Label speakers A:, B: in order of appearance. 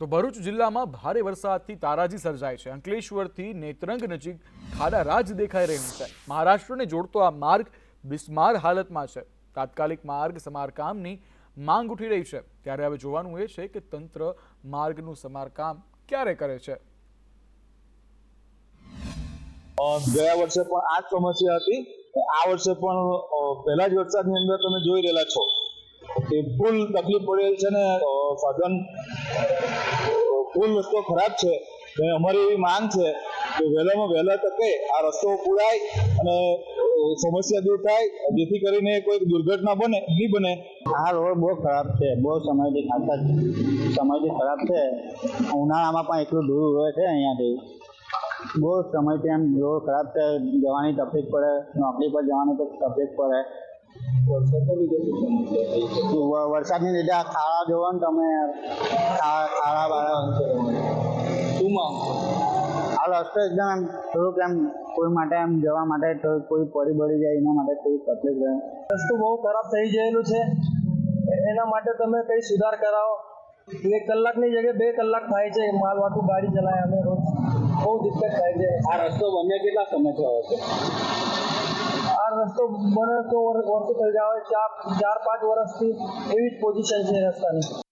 A: તો ભરૂચ જિલ્લામાં ભારે વરસાદથી તારાજી સર્જાય છે. અંકલેશ્વરથી નેત્રંગ નજીક ખાડા દેખાઈ રહ્યું છે. મહારાષ્ટ્રને જોડતો આ માર્ગ બિસ્માર હાલતમાં છે. તાત્કાલિક માર્ગ સમારકામની માંગ ઉઠી રહી છે. ત્યારે હવે જોવાનું એ છે કે તંત્ર માર્ગનું સમારકામ ક્યારે કરે છે.
B: ગયા વર્ષે પણ આ જ સમસ્યા હતી આ વર્ષે પણ પહેલા જ વરસાદની અંદર તમે જોઈ રહેલા છો. ફૂલ તકલીફ પડેલ છે ને સાધન ફૂલ રસ્તો ખરાબ છે અમારી એવી માંગ છે કે વહેલામાં વહેલા તકે આ રસ્તો પુરાય અને સમસ્યા દૂર થાય, જેથી કરીને કોઈ દુર્ઘટના બને, નહીં બને.
C: આ રોડ બહુ ખરાબ છે, બહુ સમયથી ખાસા સમયથી ખરાબ છે. ઉનાળામાં પણ એટલું દૂર હોય છે અહીંયાથી. બહુ સમયથી એમ રોડ ખરાબ છે, જવાની તકલીફ પડે, નોકરી પર જવાની તકલીફ પડે. વરસાદની લીધે આ ખાડા જોવો ને તમે ખાડા બાળા
B: શું માંગ
C: આ રસ્તો એકદમ એમ થોડુંક એમ કોઈ માટે એમ જવા માટે કોઈ પડી બળી જાય એના માટે કોઈ તકલીફ રહે.
D: રસ્તો બહુ ખરાબ થઈ ગયેલું છે. એના માટે તમે કંઈ સુધાર કરાવો. એક કલાકની જગ્યાએ બે કલાક થાય છે. માલ વાતું ગાડી ચલાવે અમે રોજ બહુ દિક્કત થાય છે.
B: આ રસ્તો બને કેટલા સમય થયો છે?
D: આ રસ્તો બને તો વર- વર્ષો થઈ જાય ચાર ચાર પાંચ વર્ષથી એવી જ પોઝિશન છે રસ્તાની.